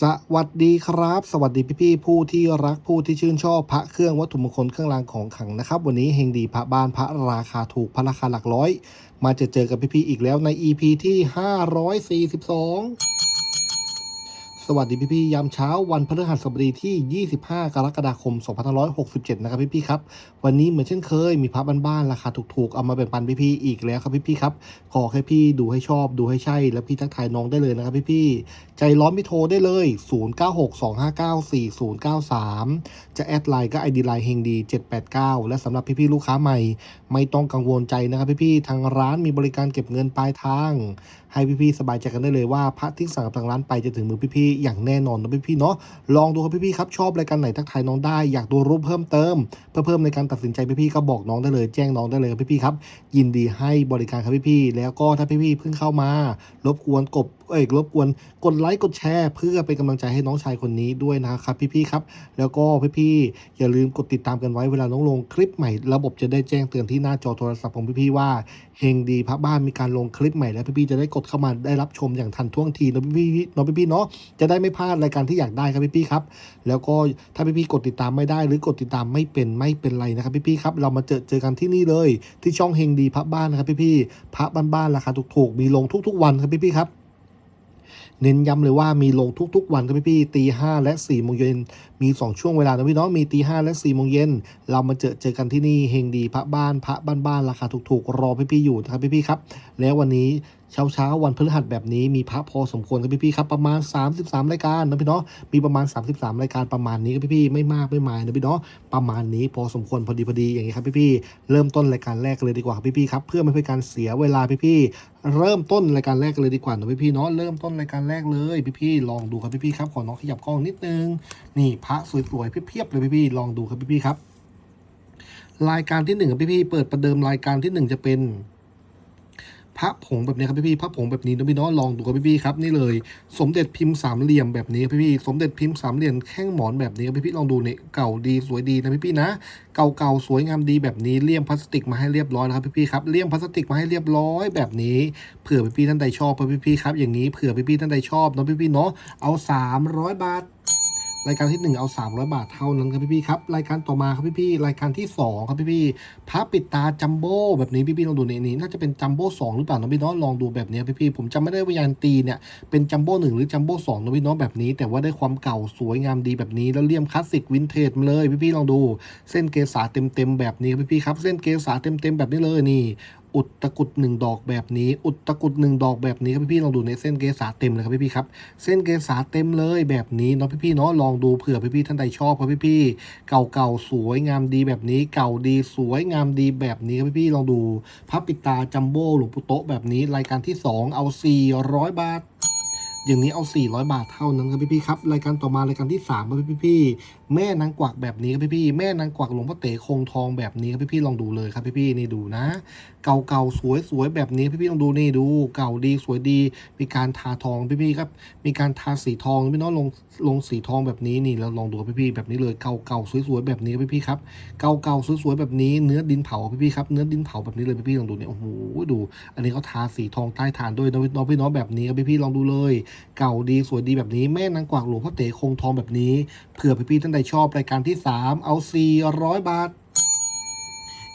สวัสดีครับ สวัสดีพี่ๆผู้ที่รักผู้ที่ชื่นชอบพระเครื่องวัตถุมงคลเครื่องรางของขลังนะครับ วันนี้เฮงดีพระบ้านพระราคาถูกพระราคาหลักร้อย มาเจอเจอกับพี่ๆอีกแล้วใน EP ที่ 542 สวัสดีพี่ๆยามเช้าวันพฤหัสบดีที่ 25 กรกฎาคม 2567 นะครับพี่ๆครับ วันนี้เหมือนเช่นเคย มีพระบ้านๆราคาถูกๆ เอามาแบ่งปันพี่ๆอีกแล้วครับพี่ๆครับ ขอแค่พี่ดูให้ชอบดูให้ใช่ แล้วพี่ทักทายน้องได้เลยนะครับพี่ๆใจร้อนไม่โทรได้เลย 0962594093 จะแอดไลน์ก็ ID ไลน์เฮงดี 789 และสำหรับพี่ๆลูกค้าใหม่ ไม่ต้องกังวลใจนะครับพี่ๆทางร้านมีบริการเก็บเงินปลายทาง ให้พี่ๆสบายใจกันได้เลยว่าพระที่สั่งทางร้านไปจะถึงมือพี่ๆอย่างแน่นอนนะพี่ๆเนาะลองดูครับพี่ๆครับชอบรายการไหนทักทายน้องได้อยากดูรูปเพิ่มเติม เพื่อเพิ่มในการตัดสินใจพี่ๆก็บอกน้องได้เลย แจ้งน้องได้เลยครับพี่ๆครับยินดีให้บริการครับพี่ๆแล้วก็ถ้าพี่ๆเพิ่งเข้ามารบกวนกดเอ้ยรบกวนกดไลค์กดแชร์ เพื่อเป็นกำลังใจให้น้องชายคนนี้ด้วยนะครับพี่ๆครับ แล้วก็พี่ๆอย่าลืมกดติดตามกันไว้เวลาน้องลงคลิปใหม่ ระบบจะได้แจ้งเตือนที่หน้าจอโทรศัพท์ของพี่ๆว่าเฮงดีพระบ้านมีการลงคลิปใหม่แล้วพี่ๆจะได้กดเข้ามาได้รับชมอย่างทันท่วงทีนะพี่ๆเนาะพี่ๆเนาะจะได้ไม่พลาดรายการที่อยากได้ครับพี่ๆครับ แล้วก็ถ้าพี่ๆกดติดตามไม่ได้ หรือกดติดตามไม่เป็นไม่เป็นไรนะครับพี่ๆครับเรามาเจอเจอกันที่นี่เลย ที่ช่องเฮงดีพระบ้านนะครับพี่ๆพระบ้านๆราคาถูกๆมีลงทุก ๆ วันครับพี่ๆครับ เน้นย้ำเลยว่ามีลงทุกๆ วันครับพี่ๆตีห้าและ4ี่โมงเย็นมี 2 ช่วงเวลานะพี่เนาะมีตีห้าและ4ี่โมงเย็นเรามาเจอเจอกันที่นี่เฮงดีพระบ้านพระบ้านๆราคาถูกๆ รอพี่ๆอยู่นะครับพี่ๆครับ แล้ววันนี้เช้าเช้าวันพฤหัสแบบนี้มีพระพอสมควรครับพี่ๆครับประมาณ 33 รายการนะพี่เนาะมีประมาณ 33 รายการประมาณนี้ครับพี่ๆไม่มากไม่มายนะพี่เนาะประมาณนี้พอสมควรพอดีพอดีอย่างนี้ครับพี่ๆเริ่มต้นรายการแรกเลยดีกว่าพี่ๆครับเพื่อไม่ให้เป็นการเสียเวลาพี่ๆเริ่มต้นรายการแรกเลยดีกว่านะพี่ๆเนาะเริ่มต้นรายการแรกเลยพี่ๆลองดูครับพี่ๆครับขอน้องขยับกล้องนิดนึงนี่พระสวยๆเพียบๆเลยพี่ๆลองดูครับพี่ๆครับ รายการที่หนึ่งครับพี่ๆเปิดประเดิมรายการที่หนึ่งจะเป็น พระผงแบบนี้ครับพี่ๆพระผงแบบนี้นะพี่น้องลองดูครับพี่ๆครับนี่เลย สมเด็จพิมพ์สามเหลี่ยมแบบนี้ครับพี่ๆสมเด็จพิมพ์สามเหลี่ยมแข้งหมอนแบบนี้ครับพี่ๆลองดูเนี่ยเก่าดีสวยดีนะพี่ๆนะเก่าๆสวยงามดีแบบนี้เลี่ยมพลาสติกมาให้เรียบร้อยแล้วครับพี่ๆครับเลี่ยมพลาสติกมาให้เรียบร้อยแบบนี้เผื่อพี่ๆท่านใดชอบครับพี่ๆครับอย่างนี้เผื่อพี่ๆท่านใดชอบเนาะพี่ๆเนาะเอา 300 บาท รายการที่ 1 เอา 300 บาทเท่านั้นครับพี่ๆครับ รายการต่อมาครับพี่ๆรายการที่ 2 ครับพี่ๆพระปิดตาจัมโบ้แบบนี้พี่ๆลองดูในนี่น่าจะเป็นจัมโบ้สองหรือเปล่าน้องพี่น้องลองดูแบบนี้พี่ๆผมจำไม่ได้ว่ายานตีเนี่ยเป็นจัมโบ้หนึ่งหรือจัมโบ้สองน้องพี่น้องแบบนี้ แต่ว่าได้ความเก่าสวยงามดีแบบนี้แล้วเลี่ยมคลาสสิกวินเทจมาเลยพี่ๆลองดู เส้นเกษาเต็มๆแบบนี้พี่ๆครับเส้นเกษาเต็มๆแบบนี้เลยนี่ อุดตะกุดหนึ่งดอกแบบนี้ อุดตะกุดหนึ่งดอกแบบนี้ครับพี่ๆลองดูในเส้นเกษาเต็มเลยครับพี่ๆครับ เส้นเกษาเต็มเลยแบบนี้เนาะพี่ๆเนาะลองดูเผื่อพี่ๆท่านใดชอบครับพี่ๆเก่าๆสวยงามดีแบบนี้ เก่าดีสวยงามดีแบบนี้ครับพี่ๆลองดูพระปิดตาจัมโบ้หลวงปู่โตะแบบนี้รายการที่ 2 เอา 400 บาทอย่างนี้เอา 400 บาทเท่านั้นครับพี่ๆครับ รายการต่อมารายการที่3ครับพี่ๆแม่นางกวักแบบนี้ครับพี่ๆแม่นางกวักหลวงพ่อเต๋คงทองแบบนี้ครับพี่ๆลองดูเลยครับพี่ๆนี่ดูนะ เก่าๆสวยๆแบบนี้พี่ๆลองดูนี่ดู เก่าดีสวยดี มีการทาทองพี่ๆครับ มีการทาสีทองพี่น้องลงลงสีทองแบบนี้นี่เราลองดูพี่ๆแบบนี้เลยเก่าๆสวยๆแบบนี้พี่ๆครับเก่าๆสวยๆแบบนี้เนื้อดินเผาพี่ๆครับเนื้อดินเผาแบบนี้เลยพี่ๆลองดูเนี่ยโอ้โหดู อันนี้เขาทาสีทองใต้ฐานด้วยน้องพี่น้องแบบนี้ครับพี่ๆลองดูเลย เก่าดีสวยดีแบบนี้แม่นางกวักหลวงพ่อเต๋คงทองแบบนี้เผื่อพี่ๆท่านใดชอบรายการที่ 3 เอา400บาท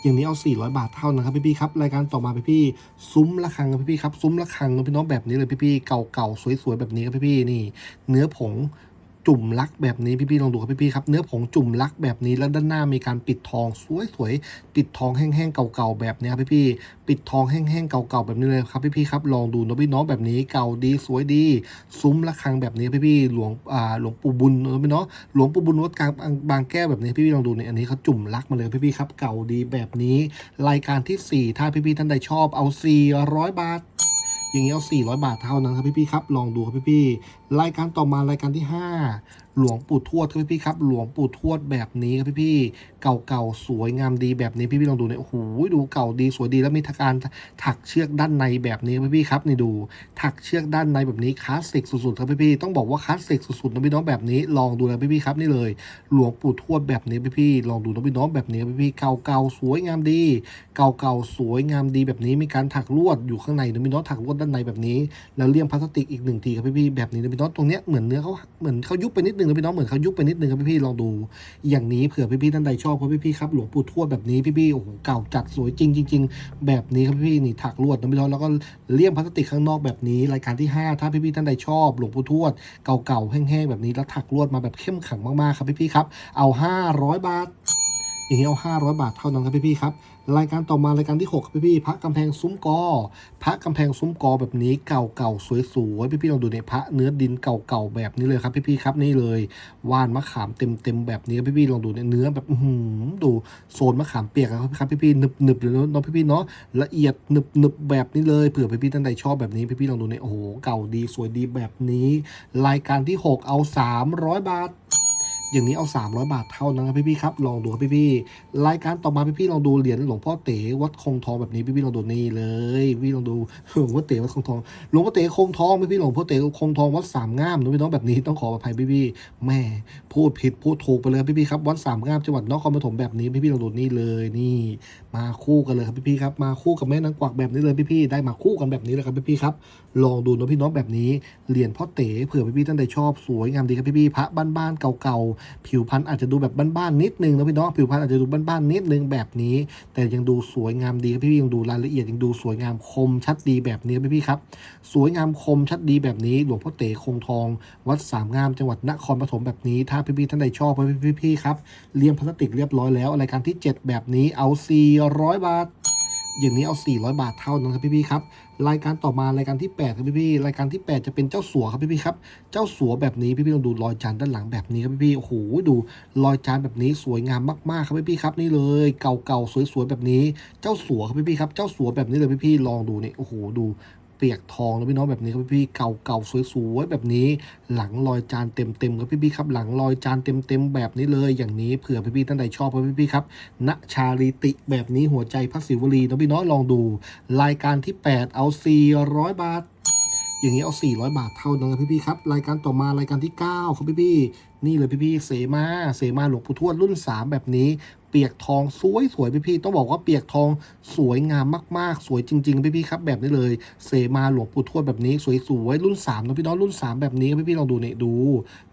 อย่างนี้เอา 400 บาทเท่านะครับพี่ๆครับรายการต่อมาพี่ๆซุ้มระคังครับพี่ๆครับซุ้มระคังนะพี่น้องแบบนี้เลยพี่ๆเก่าๆสวยๆแบบนี้ครับพี่ๆนี่ เนื้อผง จุ่มลักแบบนี้พี่ๆลองดูครับพี่ๆครับเนื้อผงจุ่มลักแบบนี้แล้วด้านหน้ามีการปิดทองสวยๆปิดทองแห้งๆเก่าๆแบบนี้ครับพี่ๆปิดทองแห้งๆเก่าๆแบบนี้เลยครับพี่ๆครับลองดูนพี่น้องแบบนี้เก่าดีสวยดีซุ้มระฆังแบบนี้พี่ๆหลวงอ่าหลวงปู่บุญนะพี่เนาะหลวงปู่บุญวัดกลางบางแก้วแบบนี้พี่ๆลองดูเนี่ยอันนี้เขาจุ่มลักมาเลยพี่ๆครับเก่าดีแบบนี้ รายการที่ 4 ถ้าพี่ๆท่านใดชอบเอา400บาท อย่างนี้เอา400 บาทเท่านั้นครับพี่ๆครับ ลองดูครับพี่ๆรายการต่อมารายการที่ 5 หลวงปู่ทวดครับพี่ๆครับ หลวงปู่ทวดแบบนี้ครับพี่ๆเก่าๆสวยงามดีแบบนี้พี่ๆลองดูเนี่ยโอ้โหดูเก่าดีสวยดีแล้วมีการถักเชือกด้านในแบบนี้ครับพี่ๆครับนี่ดูถักเชือกด้านในแบบนี้คลาสสิกสุดๆครับพี่ๆต้องบอกว่าคลาสสิกสุดๆนะพี่น้องแบบนี้ลองดูเลยพี่ๆครับนี่เลย หลวงปู่ทวดแบบนี้พี่ๆลองดูนะพี่น้องแบบนี้พี่ๆเก่าๆสวยงามดี เก่าๆสวยงามดีแบบนี้มีการถักลวดอยู่ข้างในนะพี่น้องถักลวดด้านในแบบนี้ แล้วเลี่ยมพลาสติกอีกหนึ่งทีครับพี่ๆแบบนี้นะพี่น้องตรงเนี้ยเหมือนเนื้อเขาเหมือนเขายุบไปนิดนึงนะพี่น้องเหมือนเขายุบไปนิดนึงครับพี่ๆลองดูอย่างนี้เผื่อพี่ๆท่านใดชอบเพราะพี่ๆครับหลวงปู่ทวดแบบนี้พี่ๆโอ้โหเก่าจัดสวยจริงจริงๆแบบนี้ครับพี่ๆนี่ถักลวดนะพี่น้องแล้วก็เลี่ยมพลาสติกข้างนอกแบบนี้ รายการที่ 5 ถ้าพี่ๆท่านใดชอบหลวงปู่ทวดเก่าๆแห้งๆแบบนี้แล้วถักลวดมาแบบเข้มขังมากๆครับพี่ๆครับเอา 500 บาท อย่างนี้เอา500บาทเท่านั้นครับพี่ๆครับรายการต่อมารายการที่6ครับพี่ๆพระกำแพงซุ้มกอ พระกำแพงซุ้มกอแบบนี้เก่าๆสวยๆพี่ๆลองดูในพระเนื้อดินเก่าๆแบบนี้เลยครับพี่ๆครับนี่เลยว่านมะขามเต็มๆแบบนี้ครับพี่ๆลองดูในเนื้อแบบหือดูโซนมะขามเปียกครับพี่ๆหนึบๆเลยเนาะพี่ๆเนาะละเอียดหนึบๆแบบนี้เลยเผื่อพี่ๆท่านใดชอบแบบนี้พี่ๆลองดูในโอ้โหเก่าดีสวยดีแบบนี้ รายการที่ 6 เอา 300 บาท อย่างนี้เอา 300 บาทเท่านั้นครับพี่ๆครับ ลองดูครับพี่ๆ รายการต่อมาพี่ๆลองดูเหรียญหลวงพ่อเต๋วัดคงทองแบบนี้พี่ๆลองดูนี่เลยพี่ลองดูหลวงพ่อเต๋วัดคงทอง หลวงพ่อเต๋คงทองพี่ๆหลวงพ่อเต๋คงทองวัดสามงามนะพี่น้องแบบนี้ต้องขออภัยพี่ๆแม่พูดผิดพูดถูกไปเลยพี่ๆครับวัดสามงามจังหวัดนครปฐมแบบนี้พี่ๆลองดูนี่เลยนี่ มาคู่กันเลยครับพี่ๆครับมาคู่กับแม่นางกวักแบบนี้เลยพี่ๆได้มาคู่กันแบบนี้เลยครับพี่ๆครับ ลองดูนะพี่น้องแบบนี้เหรียญพ่อเต๋เผื่อพี่ๆท่านใดชอบสวยงามดีครับพี่ๆพระบ้านๆเก่าๆผิวพรรณอาจจะดูแบบบ้านๆนิดนึงนะพี่น้องผิวพรรณอาจจะดูบ้านๆนิดนึงแบบนี้ แต่ยังดูสวยงามดีครับพี่ๆยังดูรายละเอียดยังดูสวยงามคมชัดดีแบบนี้ครับพี่ครับ สวยงามคมชัดดีแบบนี้ หลวงพ่อเต๋คงทอง วัดสามงามจังหวัดนครปฐมแบบนี้ ถ้าพี่ๆท่านใดชอบพี่ๆครับเลี่ยมพลาสติกเรียบร้อยแล้วรายการที่ 7 แบบนี้เอา400บาทอย่างนี้เอา 400 บาทเท่านั้นครับพี่ๆครับ รายการต่อมารายการที่8ครับพี่ๆรายการที่ 8 จะเป็นเจ้าสัวครับพี่ๆครับ เจ้าสัวแบบนี้พี่ๆลองดูรอยจานด้านหลังแบบนี้ครับพี่ๆโอ้โหดูรอยจานแบบนี้สวยงามมากๆครับพี่ๆครับนี่เลย เก่าๆสวยๆแบบนี้ เจ้าสัวครับพี่ๆครับ เจ้าสัวแบบนี้เลยพี่ๆลองดูนี่โอ้โหดู เปียกทองนะพี่น้องแบบนี้ครับพี่ๆเก่าๆสวยๆแบบนี้ หลังรอยจานเต็มๆครับพี่ๆครับ หลังรอยจานเต็มๆแบบนี้เลย อย่างนี้เผื่อพี่ๆท่านใดชอบครับพี่ๆครับณชาลิติแบบนี้หัวใจพระศิวลีนะพี่น้องลองดู รายการที่ 8 เอา 400 บาทอย่างนี้เอา 400 บาทเท่านั้นครับพี่ๆครับ รายการต่อมารายการที่ 9 ครับพี่ๆ นี่เลยพี่ๆเสมาเสมาหลวงปู่ทวดรุ่น 3 แบบนี้ เปียกทองสวยสวยพี่ๆต้องบอกว่าเปียกทองสวยงามมากๆ สวยจริง ๆ พี่ๆครับแบบนี้เลย เสมาหลวงปู่ทวดแบบนี้ สวยๆรุ่น3นะพี่น้องรุ่น 3 แบบนี้ครับพี่ๆลองดูเนี่ยดู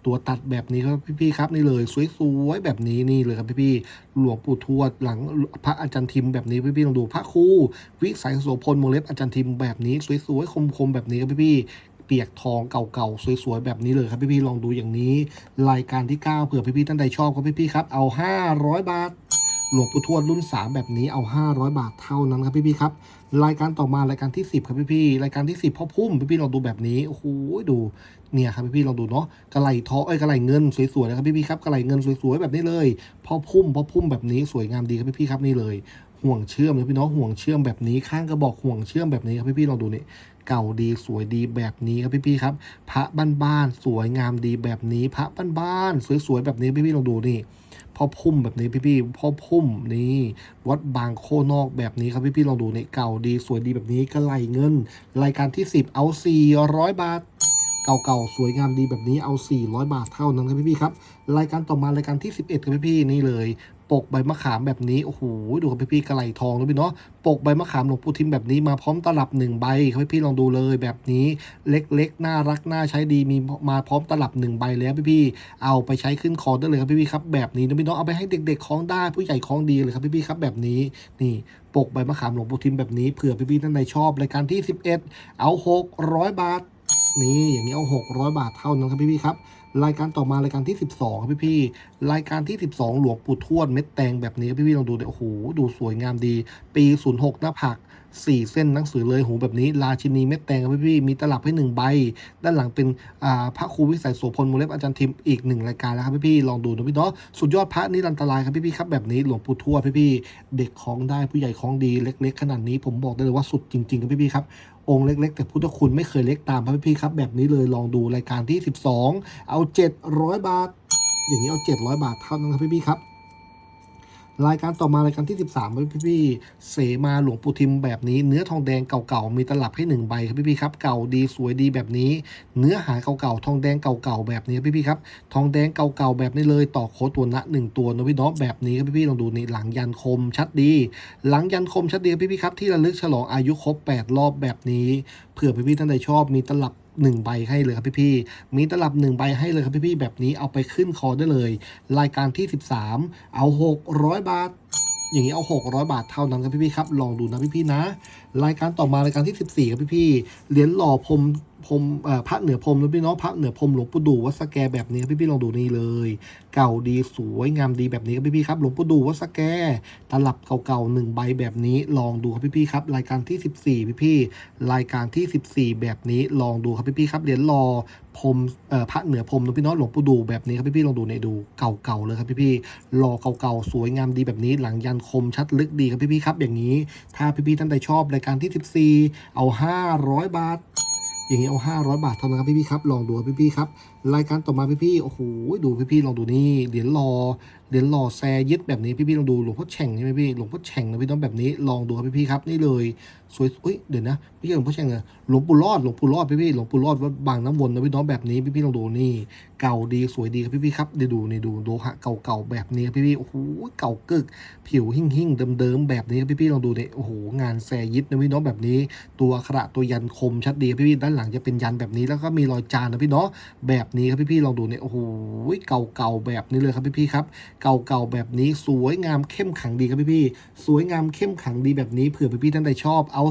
ตัวตัดแบบนี้ครับพี่ๆครับนี่เลยสวยๆแบบนี้นี่เลยครับพี่ๆหลวงปู่ทวดหลังพระอาจารย์ทิมแบบนี้พี่ๆลองดูพระครูวิสัยโสพลวงเล็บอาจารย์ทิมแบบนี้สวยๆคมๆแบบนี้ครับพี่ๆ เปียกทองเก่าๆ สวยๆ แบบนี้เลยครับพี่ๆ ลองดูอย่างนี้ รายการที่ 9 เผื่อพี่ๆ ท่านใดชอบครับพี่ๆ ครับ เอา 500 บาท หลวงปู่ทวดรุ่น 3 แบบนี้เอา 500 บาทเท่านั้นครับพี่ๆ ครับ รายการต่อมารายการที่ 10 ครับพี่ๆ รายการที่ 10พ่อพุ่มพี่ๆ ลองดูแบบนี้ โอ้โห ดูเนี่ยครับพี่ๆลองดูเนาะกระไหลทองเอ้ยกระไหลเงินสวยๆนะครับพี่ๆครับกระไหลเงินสวยๆแบบนี้เลยพ่อพุ่มพ่อพุ่มแบบนี้สวยงามดีครับพี่ๆครับนี่เลย ห่วงเชื่อมเลยพี่น้องห่วงเชื่อมแบบนี้ข้างกระบอกห่วงเชื่อมแบบนี้ครับพี่ๆลองดูนี่ เก่าดีสวยดีแบบนี้ครับพี่ๆครับ พระบ้านๆสวยงามดีแบบนี้ พระบ้านๆสวยๆแบบนี้พี่ๆลองดูนี่พ่อพุ่มแบบนี้พี่ๆพ่อพุ่มนี่วัดบางโคนอกแบบนี้ครับพี่ๆลองดูนี่เก่าดีสวยดีแบบนี้กระไหลเงิน รายการที่ 10 เอา 400 บาท เก่าๆ สวยงามดีแบบนี้เอา 400 บาทเท่านั้นครับพี่ๆครับ รายการต่อมารายการที่ 11ครับพี่ๆนี่เลย ปกใบมะขามแบบนี้ โอ้โห ดูครับพี่ๆกระไหลทองนะพี่เนาะ ปกใบมะขามหลวงปู่ทิมแบบนี้มาพร้อมตลับหนึ่งใบครับพี่ๆลองดูเลยแบบนี้เล็กๆ น่ารัก น่าใช้ดี มีมาพร้อมตลับหนึ่งใบแล้วพี่ๆเอาไปใช้ขึ้นคอได้เลยครับพี่ๆครับ แบบนี้นะพี่เน้องเอาไปให้เด็กๆคล้องได้ ผู้ใหญ่คล้องดีเลยครับพี่ๆครับแบบนี้ นี่ปกใบมะขามหลวงปู่ทิมแบบนี้ เผื่อพี่ๆท่านใดชอบรายการที่ 11 เอา 600 บาท นี่อย่างนี้เอา600 บาทเท่านั้นครับพี่ๆครับ รายการต่อมารายการที่ 12ครับพี่ๆรายการที่ 12 หลวงปู่ทวดเม็ดแตงแบบนี้ครับพี่ลองดูเดี๋ยวโอ้โหดูสวยงามดี ปี 06 หน้าผัก 4 เส้นหนังสือเลยหูแบบนี้ ราชินีเม็ดแตงครับพี่ๆมีตลับให้ 1 ใบ ด้านหลังเป็นพระครูวิสัยโสพลมูลเล็บอาจารย์ทิมอีกหนึ่งรายการแล้วครับพี่ๆลองดูนะพี่เนาะสุดยอดพระนิรันตรายครับพี่ๆครับแบบนี้หลวงปู่ทวดพี่ๆเด็กคล้องได้ผู้ใหญ่คล้องดีเล็ก ๆ ขนาดนี้ผมบอกได้เลยว่าสุดจริงๆครับพี่ๆครับองค์เล็ก ๆ แต่พุทธคุณไม่เคยเล็กตามพระพี่ครับแบบนี้เลยลองดูรายการที่ 12 เอา 700 บาท อย่างนี้เอา 700 บาทเท่านั้นครับพี่ๆครับรายการต่อมารายการที่ 13ครับพี่พี่ๆเสมาหลวงปู่ทิมแบบนี้ เนื้อทองแดงเก่าๆมีตลับให้หนึ่งใบครับพี่พี่ๆครับเก่าดีสวยดีแบบนี้ เนื้อหาเก่าๆทองแดงเก่าๆแบบนี้ครับพี่พี่ๆครับทองแดงเก่าๆแบบนี้เลยต่อโค้ดตัวละหนึ่งตัวนะพี่น้องแบบนี้ครับพี่พี่ๆลองดูนี่หลังยันคมชัดดี หลังยันคมชัดดีครับพี่พี่ๆครับที่ระลึกฉลองอายุครบ8รอบแบบนี้ เผื่อพี่พี่ๆท่านใดชอบมีตลับหนึ่งใบให้เลยครับพี่พี่ๆมีตลับหนึ่งใบให้เลยครับพี่พี่ๆแบบนี้เอาไปขึ้นคอได้เลย รายการที่ 13 เอา 600 บาท อย่างนี้เอา 600 บาทเท่านั้นครับพี่ๆครับ ลองดูนะพี่ๆนะ รายการต่อมารายการที่ 14ครับพี่ๆเหรียญหล่อพรม พรมพระเหนือพรมนะพี่น้องพระเหนือพรมหลวงปู่ดูวัดสแกแบบนี้ครับพี่ลองดูนี่เลย เก่าดีสวยงามดีแบบนี้ครับพี่ๆครับหลวงปู่ดูวัดสแกตลับเก่าๆหนึ่งใบแบบนี้ลองดูครับพี่ๆครับรายการที่ 14 พี่ๆรายการที่ 14 แบบนี้ลองดูครับพี่ๆครับเหรียญหล่อพรมพระเหนือพรมนะพี่น้องหลวงปู่ดูแบบนี้ครับพี่ๆลองดูในดูเก่าๆเลยครับพี่ๆรอเก่าๆสวยงามดีแบบนี้ หลังยันคมชัดลึกดีครับพี่ๆครับอย่างนี้ ถ้าพี่ๆท่านใดชอบรายการที่ 14 เอา 500 บาท อย่างนี้เอา500บาทเท่านั้นครับพี่ๆครับ ลองดูพี่ๆครับ รายการต่อมาพี่ๆโอ้โหดูพี่ๆลองดูนี่เหรียญรอเหรียญรอแซยึดแบบนี้พี่ๆลองดูหลวงพ่อแฉ่งใช่ไหมพี่หลวงพ่อแฉ่งนะพี่ต้องแบบนี้ลองดูครับพี่ๆครับนี่เลยสวยเอ้ยเดี๋ยวนะไม่ใช่หลวงพ่อแฉ่งอะหลวงปู่รอดหลวงปู่รอดพี่ๆหลวงปู่รอดวัดบางน้ำวนนะพี่น้องแบบนี้พี่ๆลองดูนี่ เก่าดีสวยดีครับพี่ๆครับเดี๋ยวดูนี่ดูโลหะเก่าๆแบบนี้ครับพี่ๆโอ้โหเก่ากึก ผิวหิ่งหิ่งๆเดิมๆแบบนี้ครับพี่ๆลองดูเนี่ยโอ้โหงานแซยิดนะพี่น้องแบบนี้ ตัวกขระตัวยันคมชัดดีครับพี่ๆด้านหลังจะเป็นยันแบบนี้แล้วก็มีรอยจานนะพี่เนาะแบบนี้ครับพี่ๆลองดูเนี่ยโอ้โหเก่าๆแบบนี้เลยครับพี่ๆครับเก่าๆแบบนี้สวยงามเข้มขังดีครับพี่ๆสวยงามเข้มขังดีแบบนี้เผื่อพี่ๆท่านใดชอบเอา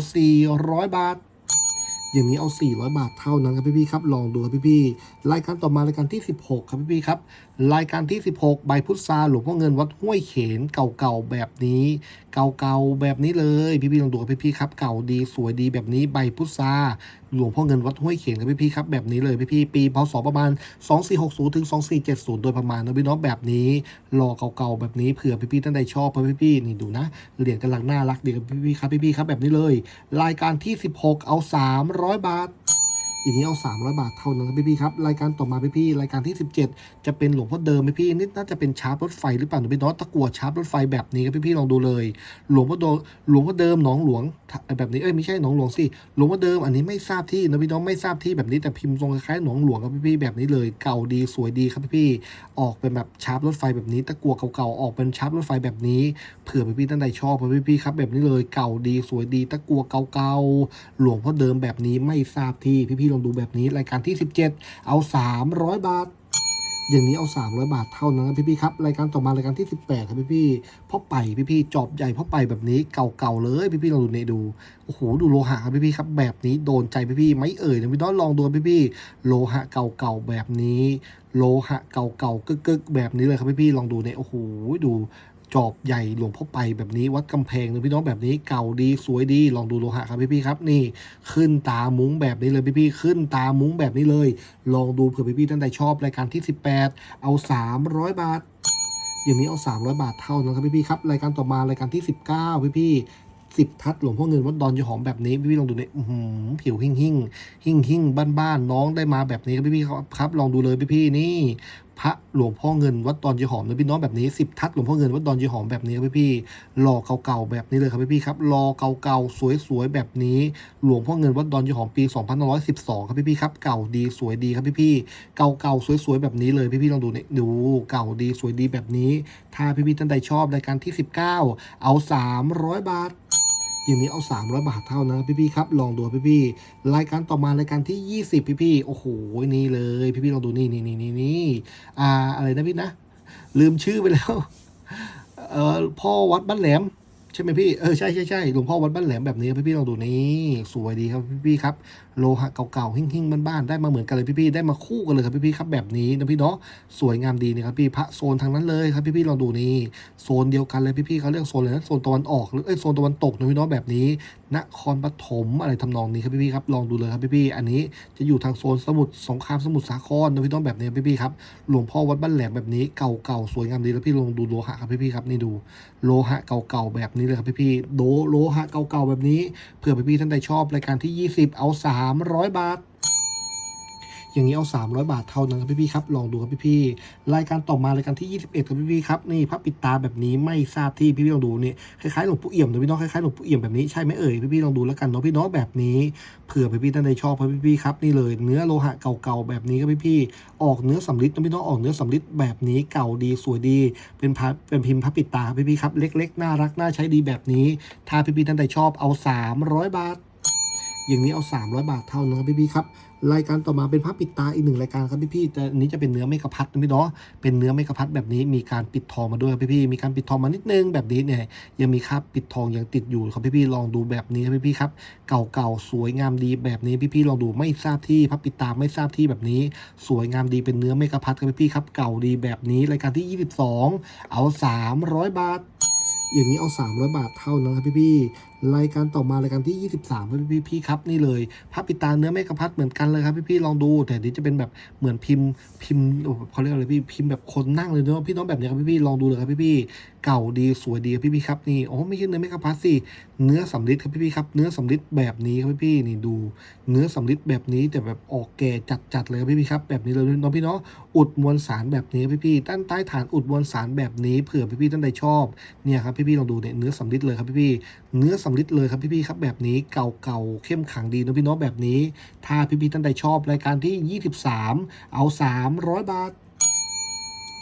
400 บาทอย่างนี้เอา 400 บาทเท่านั้นครับพี่ๆครับ ลองดูครับพี่ๆรายการต่อมารายการที่ 16 ครับพี่ๆครับ รายการที่ 16 ใบพุทราหลวงพ่อเงินวัดห้วยเขนเก่าๆแบบนี้ เก่าๆแบบนี้เลย พี่ๆลองดูครับพี่ๆครับ เก่าดีสวยดีแบบนี้ใบพุทรา หลวงพ่อเงินวัดห้วยเขียนครับพี่ๆครับแบบนี้เลยพี่ๆปีพศประมาณ 2460ถึง2470 โดยประมาณนะพี่น้องแบบนี้รอเก่าๆแบบนี้เผื่อพี่ๆท่านใดชอบเพราะพี่ๆนี่ดูนะเหรียญกำลังน่ารักดีครับพี่ๆครับพี่ๆครับแบบนี้เลย รายการที่ 16 เอา 300 บาท อย่างนี้เอา300 บาทเท่านั้นครับพี่ๆครับรายการต่อมาพี่ๆรายการที่ 17 จะเป็นหลวงพ่อเดิมพี่ๆนี่น่าจะเป็นชาร์ปรถไฟหรือเปล่าหรือพี่น้องตะกั่วชาร์ปรถไฟแบบนี้ครับพี่ๆลองดูเลย หลวงพ่อโดหลวงพ่อเดิมหนองหลวงแบบนี้เอ้ยไม่ใช่หนองหลวงสิหลวงพ่อเดิมอันนี้ไม่ทราบที่นะพี่น้องไม่ทราบที่แบบนี้แต่พิมพ์ทรงคล้ายๆหนองหลวงครับพี่ๆแบบนี้เลย เก่าดีสวยดีครับพี่ๆออกเป็นแบบชาร์ปรถไฟแบบนี้ ตะกั่วเก่าๆออกเป็นชาร์ปรถไฟแบบนี้เผื่อพี่ๆท่านใดชอบพี่ๆครับแบบนี้เลยเก่าดีสวยดี ตะกั่วเก่าๆหลวงพ่อเดิมแบบนี้ไม่ทราบที่พี่ๆลองดูแบบนี้รายการที่ 17 เอา 300 บาท อย่างนี้เอา 300 บาทเท่านั้นนะพี่ๆครับรายการต่อมารายการที่ 18 ครับพี่ๆพ่อไปพี่ๆจอบใหญ่พ่อไปแบบนี้เก่าๆเลยพี่ๆลองดูในดูโอ้โหดูโลหะครับพี่ๆครับแบบนี้โดนใจพี่ๆไม่เอ่ยนะพี่น้องลองดูพี่ๆโลหะเก่าๆแบบนี้ โลหะเก่าๆกึกๆแบบนี้เลยครับพี่ๆลองดูเนี่ยโอ้โหดู จอบใหญ่หลวงพ่อไปแบบนี้วัดกำแพงนะพี่น้องแบบนี้เก่าดีสวยดีลองดูโลหะครับพี่ๆครับนี่ขึ้นตามุ้งแบบนี้เลยพี่ๆขึ้นตามุ้งแบบนี้เลย ลองดูเผื่อพี่ๆท่านใดชอบรายการที่ 18 เอา 300 บาท อย่างนี้เอา 300 บาทเท่านั้นครับพี่ๆครับรายการต่อมารายการที่ 19 พี่ๆสิบทัดหลวงพ่อเงินวัดดอนยาหอมแบบนี้พี่ๆลองดูเนี่ยอื้อหือผิวหิ่งหิ่งหิ่งหิ่งบ้านบ้านๆน้องได้มาแบบนี้ครับพี่ๆครับครับลองดูเลยพี่ๆนี่ พระหลวงพ่อเงินวัดดอนยีหอมนะพี่น้องแบบนี้สิบทัดหลวงพ่อเงินวัดดอนยีหอมแบบนี้ครับพี่ๆหล่อเก่าๆแบบนี้เลยครับพี่ๆครับหล่อเก่าๆสวยๆแบบนี้ หลวงพ่อเงินวัดดอนยีหอมปี2512ครับพี่ๆครับเก่าดีสวยดีครับพี่ๆเก่าๆสวยๆแบบนี้เลยพี่ๆลองดูเนี่ยดูเก่าดีสวยดีแบบนี้ ถ้าพี่ๆท่านใดชอบรายการที่ 19 เอา 300 บาท อย่างนี้เอา 300 บาทเท่านะพี่ๆครับ ลองดูพี่ๆรายการต่อมารายการที่ 20 พี่ๆโอ้โหนี่เลย พี่ๆลองดูนี่นี่นี่นี่นี่อ่าอะไรนะพี่นะ ลืมชื่อไปแล้วเอ่อพ่อวัดบ้านแหลมใช่ไหมพี่ เออใช่ใช่ใช่หลวงพ่อวัดบ้านแหลมแบบนี้พี่ๆลองดูนี่สวยดีครับพี่ๆครับ โลหะเก่าๆหิ้งๆบ้านๆได้มาเหมือนกันเลยพี่ๆได้มาคู่กันเลยครับพี่ๆครับแบบนี้นะพี่เนาะสวยงามดีนะครับพี่พระโซนทางนั้นเลยครับพี่ๆลองดูนี่โซนเดียวกันเลยพี่ๆเขาเรียกโซนอะไรนะโซนตะวันออกหรือเอ้ยโซนตะวันตกนะพี่เนาะแบบนี้นครปฐมอะไรทำนองนี้ครับพี่ๆครับลองดูเลยครับพี่ๆอันนี้จะอยู่ทางโซนสมุทรสงครามสมุทรสาครนะพี่เน้องแบบนี้พี่ๆครับหลวงพ่อวัดบ้านแหลมแบบนี้เก่าๆสวยงามดีแล้วพี่ลองดูโลหะครับพี่ๆครับนี่ดูโลหะเก่าๆแบบนี้เลยครับพี่ๆโดโลหะเก่าๆแบบนี้เผื่อพี่ๆท่านใดชอบรายการที่ 20 เอา300 บาท อย่างนี้เอา 300 บาทเท่านั้นครับพี่ๆครับ ลองดูครับพี่ๆรายการต่อมารายการที่ 21ครับพี่ๆครับ นี่พระปิดตาแบบนี้ไม่ทราบที่พี่ๆลองดูนี่คล้ายๆหลวงปู่เอี่ยมนะพี่น้องคล้ายๆหลวงปู่เอี่ยมแบบนี้ใช่ไหมเอ่ยพี่ๆลองดูแล้วกันเนาะพี่น้องแบบนี้เผื่อพี่ๆท่านใดชอบครับพี่ๆครับนี่เลยเนื้อโลหะเก่าๆแบบนี้ครับพี่ๆออกเนื้อสำริดนะพี่น้องออกเนื้อสำริดแบบนี้เก่าดีสวยดี เป็นพระเป็นพิมพ์พระปิดตาพี่ๆครับเล็ก ๆ น่ารักน่าใช้ดีแบบนี้ ถ้าพี่ๆท่านใดชอบเอา 300 บาท อย่างนี้เอา 300 บาทเท่านั้นครับพี่ๆครับรายการต่อมาเป็นพับปิดตาอีกหนึ่งรายการครับพี่ๆแต่อันนี้จะเป็นเนื้อไม่กระพัดนะพี่เนาะเป็นเนื้อไม่กระพัดแบบนี้มีการปิดทองมาด้วยครับพี่ๆมีการปิดทองมานิดนึงแบบนี้เนี่ยยังมีคราบปิดทองยังติดอยู่ครับพี่ๆลองดูแบบนี้ครับพี่ๆครับเก่าๆสวยงามดีแบบนี้พี่ๆลองดูไม่ทราบที่พับปิดตาไม่ทราบที่แบบนี้ สวยงามดีเป็นเนื้อไม่กระพัดครับพี่ๆครับเก่าดีแบบนี้รายการที่ 22 เอา 300 บาทอย่างนี้เอา 300 บาทเท่านั้นครับพี่ๆรายการต่อมารายการที่ 23ครับพี่ๆพี่ครับนี่เลยพับปิดตาเนื้อไม่กระพัดเหมือนกันเลยครับพี่ๆลองดูแต่นี้จะเป็นแบบเหมือนพิมพ์พิมพ์เขาเรียกอะไรพี่พิมพ์แบบคนนั่งเลยเนาะพี่น้องแบบนี้ครับพี่ๆลองดูเลยครับพี่ๆเก่าดีสวยดีครับพี่ๆครับนี่โอ้ไม่ใช่เนื้อไม่กระพัดสิเนื้อสำริดครับพี่ๆครับเนื้อสำริดแบบนี้ครับพี่ๆนี่ดู เนื้อสำริดแบบนี้แต่แบบออกแก่จัดๆเลยครับพี่ๆครับแบบนี้เลยเน้องพี่เนาะอุดมวลสารแบบนี้ครับพี่ๆด้านใต้ฐานอุดมวลสารแบบนี้เผื่อพี่ๆท่านใดชอบเนี่ยครับพี่ๆลองดูเนี่ยเนื้อสำริดเลยครับพี่ๆเนื้อสำลิดเลยครับพี่ๆครับแบบนี้เก่าๆเข้มขังดีน้องพี่น้องแบบนี้ ถ้าพี่ๆท่านใดชอบรายการที่ 23 เอา 300 บาท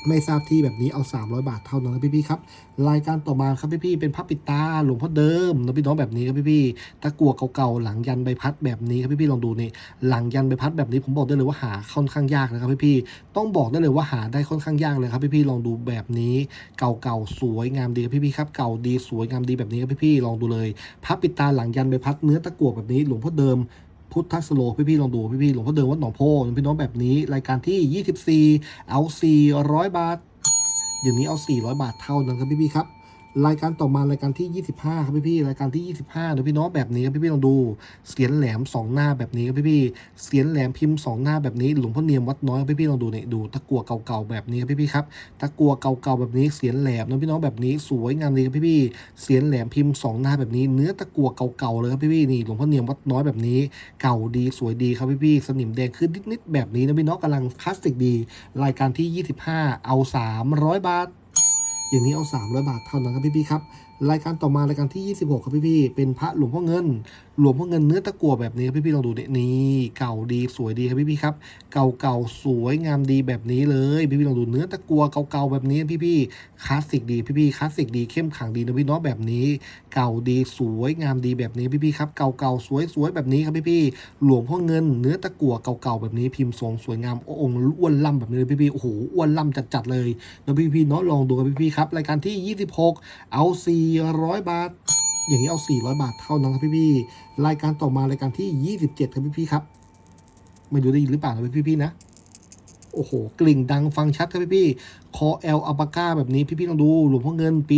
ไม่ทราบที่แบบนี้เอา 300 บาทเท่านั้นนะพี่ๆครับรายการต่อมาครับพี่ๆเป็นพับปิดตาหลวงพ่อเดิมนะพี่น้องแบบนี้ครับพี่ๆตะกัวเก่าๆหลังยันใบพัดแบบนี้ครับพี่ๆลองดูนี่หลังยันใบพัดแบบนี้ผมบอกได้เลยว่าหาค่อนข้างยากนะครับพี่ๆต้องบอกได้เลยว่าหาได้ค่อนข้างยากเลยครับพี่ๆลองดูแบบนี้เก่าๆสวยงามดีครับพี่ๆครับเก่าดีสวยงามดีแบบนี้ครับพี่ๆลองดูเลยพับปิดตาหลังยันใบพัดเนื้อตะกัวแบบนี้หลวงพ่อเดิม พุทธสโลพี่ๆลองดูพี่ๆหลวงพ่อเดิมวัดหนองโพพี่น้องแบบนี้รายการที่ 24 เอา 400 บาท อย่างนี้เอา 400 บาทเท่านั้นครับพี่ๆครับ รายการต่อมารายการที่ 25 ครับพี่ๆรายการที่ 25เดี๋ยวพี่น้องแบบนี้ครับพี่ๆลองดูเสียนแหลม 2 หน้าแบบนี้ครับพี่ๆเสียนแหลมพิมพ์ 2 หน้าแบบนี้หลวงพ่อเนียมวัดน้อยครับพี่ๆลองดูเนี่ยดูตะกัวเก่าๆแบบนี้ครับพี่ๆครับตะกัวเก่าๆแบบนี้เสียนแหลมนะพี่น้องแบบนี้สวยงามเลยครับพี่ๆเสียนแหลมพิมพ์ 2 หน้าแบบนี้ เนื้อตะกัวเก่าๆเลยครับพี่ๆนี่หลวงพ่อเนียมวัดน้อยแบบนี้ เก่าดีสวยดีครับพี่ๆสนิมแดงขึ้นนิดๆแบบนี้นะพี่น้องกำลังคลาสสิกดี รายการที่ 25 เอา 300 บาท อย่างนี้เอา300บาทเท่านั้นครับพี่ๆครับรายการต่อมารายการที่ 26 ครับพี่ๆเป็นพระหลวงพ่อเงินหลวงพ่อเงินเนื้อตะกั่วแบบนี้ครับพี่ลองดูเนี่ยนี่เก่าดีสวยดีครับพี่ๆครับ เก่าๆสวยงามดีแบบนี้เลยพี่ๆลองดูเนื้อตะกั่วเก่าๆแบบนี้พี่ๆคลาสสิกดีพี่ๆคลาสสิกดีเข้มขังดีนะพี่น้องแบบนี้ เก่าดีสวยงามดีแบบนี้พี่ๆครับเก่าๆสวยๆแบบนี้ครับพี่ๆหลวงพ่อเงินเนื้อตะกั่วเก่าๆแบบนี้พิมพ์ทรงสวยงามองค์อ้วนล่ำแบบนี้เลยพี่ๆโอ้โหอ้วนล่ำจัดๆเลยแล้วพี่เนาะลองดูครับพี่ๆครับรายการที่ 26 เอา400บาท อย่างนี้เอา 400 บาทเท่านั้นครับพี่ๆรายการต่อมารายการที่ 27 ครับพี่ๆครับไม่รู้ได้ยินหรือเปล่านะพี่ๆนะโอ้โห กลิ่งดังฟังชัดครับพี่ๆคอเอลอัปาก้าแบบนี้ พี่ๆลองดูหลวงพ่อเงินปี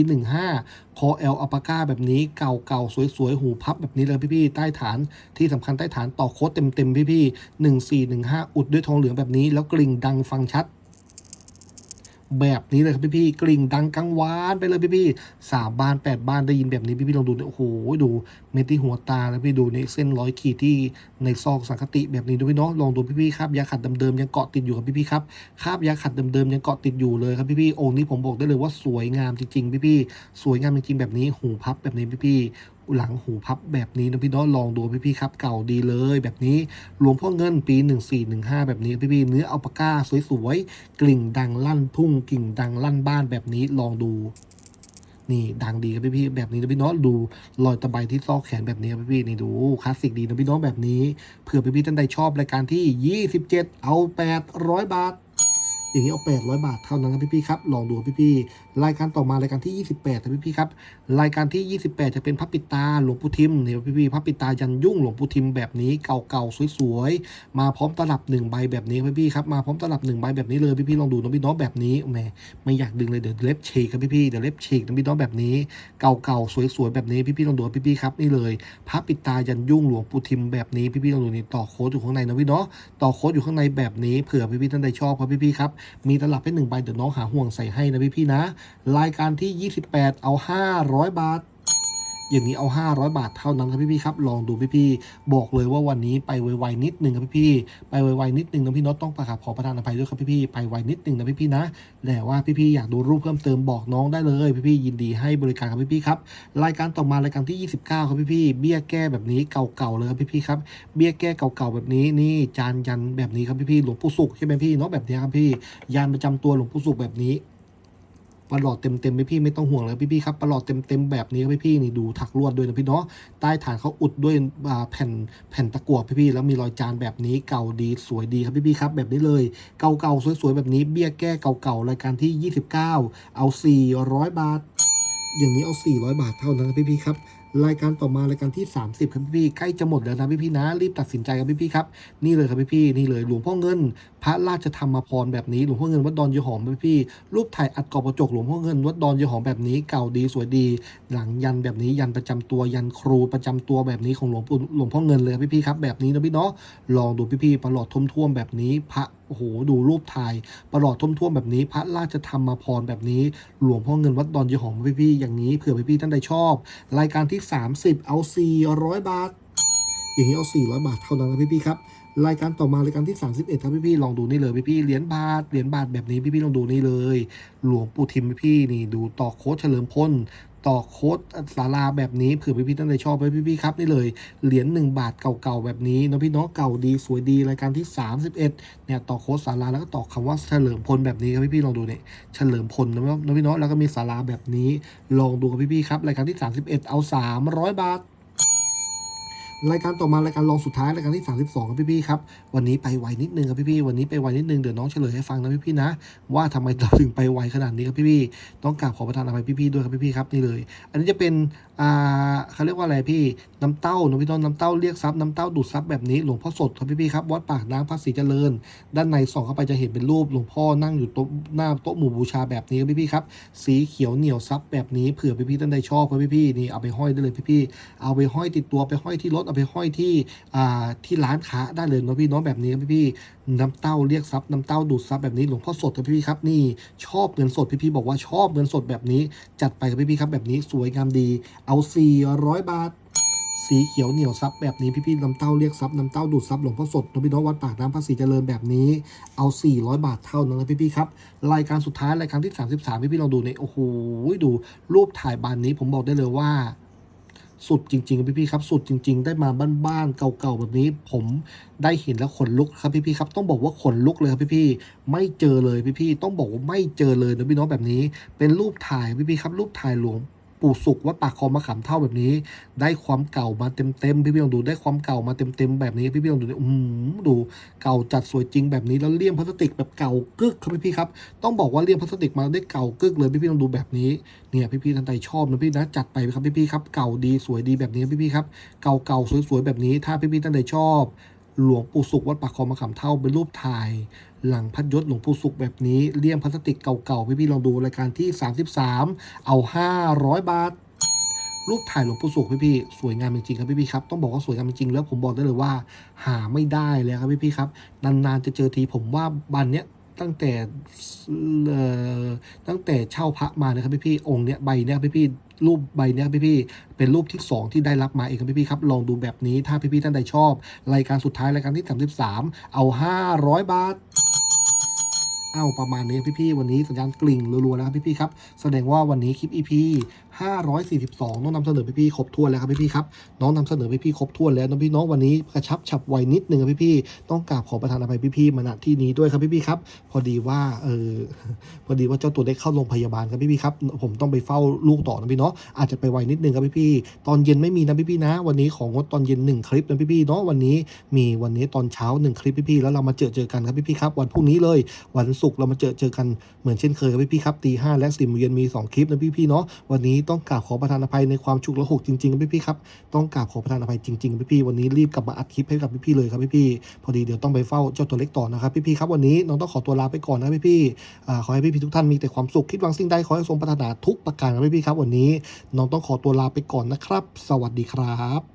15คอเอลอัปาก้าแบบนี้เก่าๆ สวยๆ หูพับแบบนี้เลยพี่ๆใต้ฐานที่สำคัญใต้ฐานต่อโค้ดเต็มๆ พี่ๆ1415 อุดด้วยทองเหลืองแบบนี้ แล้วกลิ่งดังฟังชัด แบบนี้เลยครับพี่ๆกลิ่งดังกังวานไปเลยพี่ๆสามบ้านแปดบ้านได้ยินแบบนี้พี่ๆลองดูเนี่ยโอ้โหดูเม็ดที่หัวตาแล้วพี่ดูในเส้นร้อยขีดที่ในซอกสังคติแบบนี้ดูพี่เนาะลองดูพี่ๆครับยาขัดเดิมๆยังเกาะติดอยู่ครับพี่ๆครับคราบยาขัดเดิมๆยังเกาะติดอยู่เลยครับพี่ๆองค์นี้ผมบอกได้เลยว่าสวยงามจริงๆพี่ๆสวยงามจริงๆแบบนี้หูพับแบบนี้พี่ๆ หลังหูพับแบบนี้นะพี่เนาะลองดูพี่ๆครับ เก่าดีเลยแบบนี้หลวงพ่อเงินปี 1415 แบบนี้พี่ๆเนื้ออัลปาก้าสวยๆกลิ่งดังลั่นทุ่งกลิ่งดังลั่นบ้านแบบนี้ลองดูนี่ดังดีครับพี่ๆแบบนี้นะพี่น้องดูรอยตะไบที่ซอกแขนแบบนี้ครับพี่ๆนี่ดูคลาสสิกดีนะพี่น้องแบบนี้เผื่อพี่ๆท่านใดชอบรายการที่ 27 เอา 800 บาท อย่างนี้เอา800 บาทเท่านั้นครับพี่ๆครับ ลองดูพี่ๆรายการต่อมารายการที่ 28ครับพี่ๆครับ รายการที่ 28 จะเป็นพระปิดตาหลวงปู่ทิมเนี่ยพี่ๆพระปิดตายันยุ่งหลวงปู่ทิมแบบนี้เก่าๆสวยๆ มาพร้อมตลับหนึ่งใบแบบนี้พี่ๆครับ มาพร้อมตลับหนึ่งใบแบบนี้เลยพี่ๆลองดูนะพี่น้องแบบนี้แหมไม่อยากดึงเลยเดี๋ยวเล็บฉีกครับพี่ๆเดี๋ยวเล็บฉีกนะพี่น้องแบบนี้เก่าๆสวยๆแบบนี้พี่ๆลองดูพี่ๆครับนี่เลยพระปิดตายันยุ่งหลวงปู่ทิมแบบนี้พี่ๆลองดูนี่ต่อโค้ดอยู่ข้างในนะพี่เนาะต่อโค้ดอยู่ข้างในแบบนี้เผื่อพี่ๆท่านใดชอบครับพี่ๆครับมีตลับให้หนึ่งใบเดี๋ยวน้องหาห่วงใส่ให้นะพี่พี่นะ รายการที่ 28 เอา 500 บาท อย่างนี้เอา 500 บาทเท่านั้นครับพี่ๆครับ ลองดูพี่ๆบอกเลยว่าวันนี้ไปไวๆนิดนึงครับพี่ๆไปไวๆนิดนึงนะพี่น็อตต้องประกาศขอประทานอภัยด้วยครับพี่ๆไปไวนิดนึงนะพี่ๆนะแต่ว่าพี่ๆอยากดูรูปเพิ่มเติมบอกน้องได้เลยพี่ๆยินดีให้บริการครับพี่ๆครับรายการต่อมารายการที่ 29 ครับพี่ๆเบี้ยแก้แบบนี้เก่าๆเลยครับพี่ๆครับเบี้ยแก้เก่าๆแบบนี้นี่จานยันแบบนี้ครับพี่ๆหลวงปู่สุขใช่ไหมพี่เนาะแบบนี้ครับพี่ยันประจำตัวหลวงปู่สุขแบบนี้ ประหลอดเต็มๆไปพี่ไม่ต้องห่วงเลยพี่พี่ครับประหลอดเต็มๆแบบนี้ครับพี่ๆนี่ดูถักลวดด้วยนะพี่เนาะใต้ฐานเขาอุดด้วยแผ่นแผ่นตะกั่วพี่พี่แล้วมีรอยจานแบบนี้เก่าดีสวยดีครับพี่พี่ครับแบบนี้เลยเก่าๆสวยๆแบบนี้เบี้ยแก้เก่าๆรายการที่ 29 เอา 400 บาท อย่างนี้เอา 400 บาทเท่านั้นพี่พี่ครับ รายการต่อมารายการที่ 30ครับพี่พี่ใกล้จะหมดแล้วนะพี่พี่นะ รีบตัดสินใจครับพี่พี่ครับนี่เลยครับพี่พี่นี่เลยหลวงพ่อเงิน พระราชธรรมพรแบบนี้หลวงพ่อเงินวัดดอนเยหอมพี่พี่รูปถ่ายอัดกรอบกระจกหลวงพ่อเงินวัดดอนเยหอมแบบนี้เก่าดีสวยดี หลังยันแบบนี้ยันประจำตัวยันครูประจำตัวแบบนี้ของหลวงปู่หลวงพ่อเงินเลยพี่พี่ครับแบบนี้นะพี่เนาะลองดูพี่พี่ประหลอดท่วมๆแบบนี้พระโอ้โห ดูรูปถ่ายประหลอดท่วมๆแบบนี้ พระราชธรรมพรแบบนี้ หลวงพ่อเงินวัดดอนเยหอมพี่พี่อย่างนี้เผื่อพี่พี่ท่านใดชอบ รายการที่30 เอา 400 บาท อย่างนี้เอา 400 บาทเท่านั้นนะพี่พี่ครับ รายการต่อมารายการที่ 31ครับพี่พี่ลองดูนี่เลยพี่พี่เหรียญบาทเหรียญบาทแบบนี้พี่พี่ลองดูนี่เลย หลวงปู่ทิมพี่พี่นี่ดูต่อโค้ชเฉลิมพล ต่อโค้ดศาลาแบบนี้เผื่อพี่พี่ท่านใดชอบไปพี่พี่ครับนี่เลยเหรียญ1บาทเก่าๆแบบนี้นะพี่น้องเก่าดีสวยดีรายการที่ 31เนี่ยต่อโค้ดศาลาแล้วก็ต่อคำว่าเฉลิมพลแบบนี้ครับพี่พี่ลองดูเนี่ยเฉลิมพลนะพี่น้องแล้วก็มีศาลาแบบนี้ลองดูครับพี่พี่ครับรายการที่ 31 เอา 300 บาท รายการต่อมารายการรองสุดท้ายรายการที่ 32ครับพี่ๆครับวันนี้ไปไวนิดนึงครับพี่ๆวันนี้ไปไวนิดนึงเดี๋ยวน้องเฉลยให้ฟังนะพี่ๆนะ ว่าทำไมเราถึงไปไวขนาดนี้ครับพี่ๆต้องกราบขอประทานอภัยพี่ๆด้วยครับพี่ๆครับนี่เลย อันนี้จะเป็นอ่าเขาเรียกว่าอะไรพี่น้ำเต้าน้องพี่น้องน้ำเต้าเรียกซับน้ำเต้าดูดซับแบบนี้หลวงพ่อสดครับพี่ๆครับวัดปากน้ำพระศรีเจริญ ด้านในส่องเข้าไปจะเห็นเป็นรูปหลวงพ่อนั่งอยู่โต๊ะหน้าโต๊ะหมู่บูชาแบบนี้ครับพี่ๆครับสีเขียวเหนียวซับแบบนี้เผื่อพี่ๆท่านใดชอบครับพี่ๆนี่เอาไปห้อยได้เลยพี่ๆเอาไปห้อยติดตัวไปห้อยที่รถเอาไปห้อยที่ที่ร้านค้าได้เลยเนาะพี่เน้องแบบนี้ครับพี่น้ำเต้าเรียกซับน้ำเต้าดูดซับแบบนี้หลวงพ่อสดครับพี่ๆครับนี่ชอบเงินสดพี่ๆบอกว่าชอบเงินสดแบบนี้ จัดไปครับพี่ๆครับแบบนี้สวยงามดี เอา400บาทสีเขียวเหนียวซับแบบนี้พี่ๆน้ำเต้าเรียกซับน้ำเต้าดูดซับหลวงพ่อสดนพี่น้องวัดปากน้ำภาษีเจริญแบบนี้ เอา 400 บาทเท่านั้นนะพี่ๆครับรายการสุดท้ายรายการที่ 33 พี่ๆลองดูในโอ้โหดูรูปถ่ายบานนี้ผมบอกได้เลยว่า สุดจริง ๆ พี่ๆครับ สุดจริง ๆ ได้มาบ้านๆเก่าๆแบบนี้ ผมได้เห็นแล้วขนลุกครับพี่ๆครับ ต้องบอกว่าขนลุกเลยครับพี่ๆไม่เจอเลยพี่ๆต้องบอกว่าไม่เจอเลยนะพี่น้องแบบนี้ เป็นรูปถ่ายพี่ๆครับ รูปถ่ายหลวง ปู่สุกวัดปากคลองมะขามเท่าแบบนี้ ได้ความเก่ามาเต็มๆพี่พี่ลองดูได้ความเก่ามาเต็มๆแบบนี้พี่พี่ลองดูอืมดูเก่าจัดสวยจริงแบบนี้แล้วเลี่ยมพลาสติกแบบเก่ากึกครับพี่พี่ครับต้องบอกว่าเลี่ยมพลาสติกมาได้เก่ากึกเลยพี่พี่ลองดูแบบนี้เนี่ยพี่พี่ท่านใดชอบนะพี่นะจัดไปครับพี่พี่ครับเก่าดีสวยดีแบบนี้พี่พี่ครับเก่าเก่าๆสวยๆแบบนี้ถ้าพี่พี่ท่านใดชอบ หลวงปู่สุขวัดปากคลองมะขามเท่าเป็นรูปถ่าย หลังพัดยศหลวงปู่สุขแบบนี้เลี่ยมพลาสติกเก่าๆพี่ๆลองดูรายการที่ 33 เอา 500 บาท รูปถ่ายหลวงปู่สุขพี่ๆสวยงามจริงๆครับพี่ๆครับต้องบอกว่าสวยงามจริงๆแล้วผมบอกได้เลยว่า หาไม่ได้เลยครับพี่ๆครับนานๆจะเจอทีผมว่าบันเนี้ยตั้งแต่ตั้งแต่เช่าพระมานะครับพี่ๆองค์เนี้ยใบเนี้ยพี่ๆ รูปใบเนี้ยพี่ๆเป็นรูปที่สองที่ได้รับมาเองครับพี่ๆครับลองดูแบบนี้ถ้าพี่ๆท่านใดชอบ รายการสุดท้ายรายการที่ 33 เอา 500 บาทเอาประมาณนี้พี่ๆวันนี้สัญญาณกลิ่งรัวๆแล้วครับพี่ๆครับ แสดงว่าวันนี้คลิป EP 542 น้องนำเสนอพี่ๆครบถ้วนแล้วครับพี่ๆครับ น้องนำเสนอพี่ๆครบถ้วนแล้วน้องพี่น้องวันนี้กระชับฉับไวนิดนึงครับพี่ๆต้องกราบขอประทานอภัยพี่ๆมาณที่นี้ด้วยครับพี่ๆครับ พอดีว่าเออพอดีว่าเจ้าตัวได้เข้าโรงพยาบาลครับพี่ๆครับ ผมต้องไปเฝ้าลูกต่อนะพี่เนาะอาจจะไปไวนิดนึงครับพี่ๆตอนเย็นไม่มีนะพี่ๆนะ วันนี้ของงดตอนเย็นหนึ่งคลิปนะพี่ๆเนาะวันนี้มีวันนี้ตอนเช้าหนึ่งคลิปพี่ๆแล้วเรามาเจอเจอกันครับพี่ๆครับ วันพรุ่งนี้เลย วันศุกร์เรามาเจอเจอกันเหมือนเช่นเคยครับพี่ๆครับตีห้าและสี่โมงเย็นมีสองคลิปนะพี่ๆเนาะวันนี้ต้องกราบขอประทานอภัยในความฉุกละหุกจริงๆครับพี่ๆครับต้องกราบขอประทานอภัยจริงๆพี่ๆวันนี้รีบกลับมาอัดคลิปให้กับพี่ๆเลยครับพี่ๆพอดีเดี๋ยวต้องไปเฝ้าเจ้าตัวเล็กต่อนะครับพี่ๆครับวันนี้น้องต้องขอตัวลาไปก่อนนะพี่ๆอ่ขอให้พี่ๆทุกท่านมีแต่ความสุขคิดหวังสิ่งใดขอให้สมปรารถนาทุกประการครับพี่ๆครับวันนี้น้องต้องขอตัวลาไปก่อนนะครับ สวัสดีครับ